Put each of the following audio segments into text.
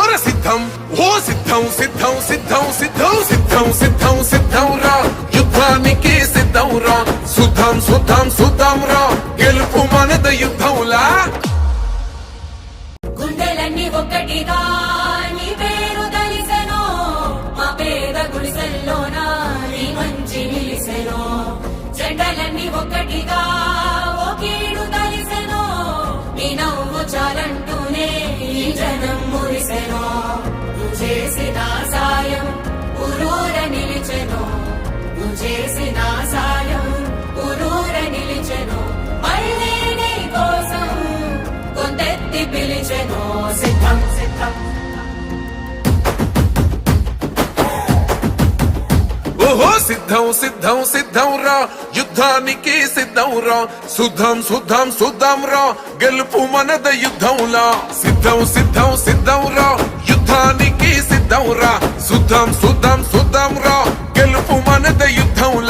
ఓర సిద్ధం ఓ సిద్ధం సిద్ధం సిద్ధం సిద్ధం సిద్ధం సిద్ధం సిద్ధం రా. యుద్ధానికి సిద్ధం రా. సుధం సుధం సుధం రా. గెలుపు మనద యుద్ధంలా. గుండెలన్నీ ఒక్కటిగా ఓహో సిద్ధం సిద్ధం సిద్ధం రా. యుద్ధానికి సిద్ధం రా. శుద్ధం శుద్ధం శుద్ధం రా. గెలుపు మనద యుద్ధంలా సిద్ధం సిద్ధం సిద్ధం రా. యుద్ధానికి సిద్ధం రా. శుద్ధం శుద్ధం శుద్ధం రా. గెలుపు మనద యుద్ధంలా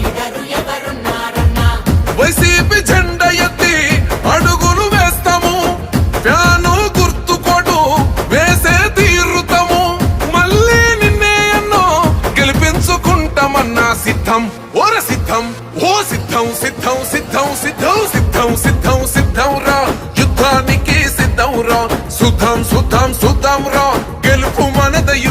ఓర సిద్ధం ఓ సిద్ధం సిద్ధం సిద్ధం సిద్ధం సిద్ధం సిద్ధం సిద్ధం రా. యుద్ధానికి సిద్ధం రా. సుధం సుధం సుధం రా. గెలుపు మనదయు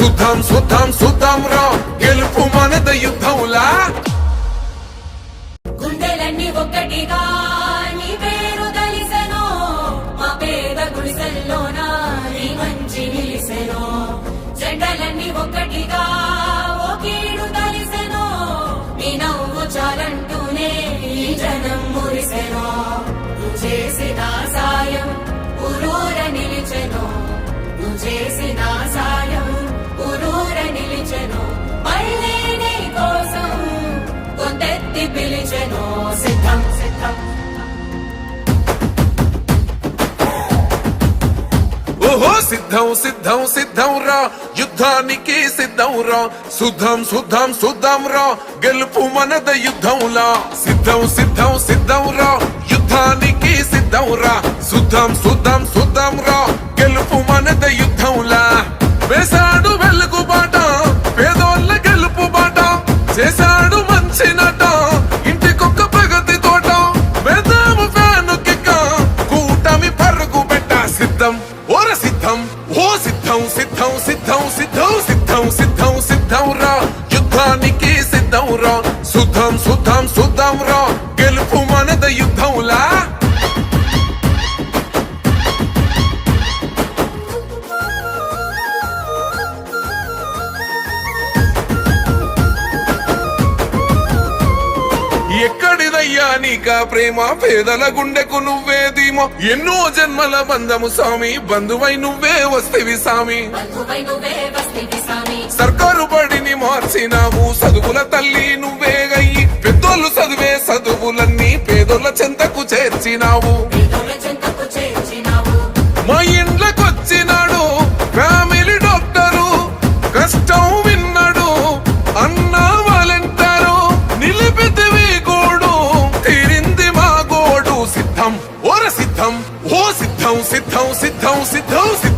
రా సుద్ధం సుద్ధం సిద్ధం సిద్ధం సిద్ధం రా. యుద్ధానికి సిద్ధం రా. సుద్ధం సుద్ధం సుద్ధం రా. గెలుపు మనద యుద్ధంలా సిద్ధం సిద్ధం సిద్ధం రా. యుద్ధానికి సిద్ధం రా. సుద్ధం సుద్ధం సుద్ధం రా. గెలుపు మనద యుద్ధంలా వేసాడు వెలుగు పేదో సుద్ధం సుద్ధం సుద్ధం రా. గెలుపు మనద యుద్ధంలా. ఎక్కడిదయ్యా నీకా ప్రేమ? పేదల గుండెకు నువ్వే ధీమో. ఎన్నో జన్మల బంధము స్వామి. బంధువై నువ్వే వస్తేవి స్వామి. బంధువై నువ్వే బడిని మార్చినావు. చదువుల తల్లి నువ్వే గయ్యి పెద్దోళ్ళు చదివే చదువులన్నీ పేదోళ్ళ చెంతకు చేర్చినావు. మా ఇండ్లకొచ్చినాడు ఫ్యామిలీ డాక్టరు. కష్టం విన్నాడు. అన్న వాలంటారు. నిలిపితివి గోడు. తీరింది మా గోడు సిద్ధం. ఓర సిద్ధం. ఓ సిద్ధం సిద్ధం సిద్ధం సిద్ధం సిద్ధం.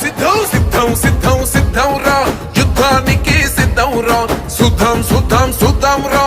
సిద్ధం సిద్ధం సిద్ధం సిద్ధం రా. యుద్ధానికి సిద్ధం రా. శుద్ధం శుద్ధం శుద్ధం రా.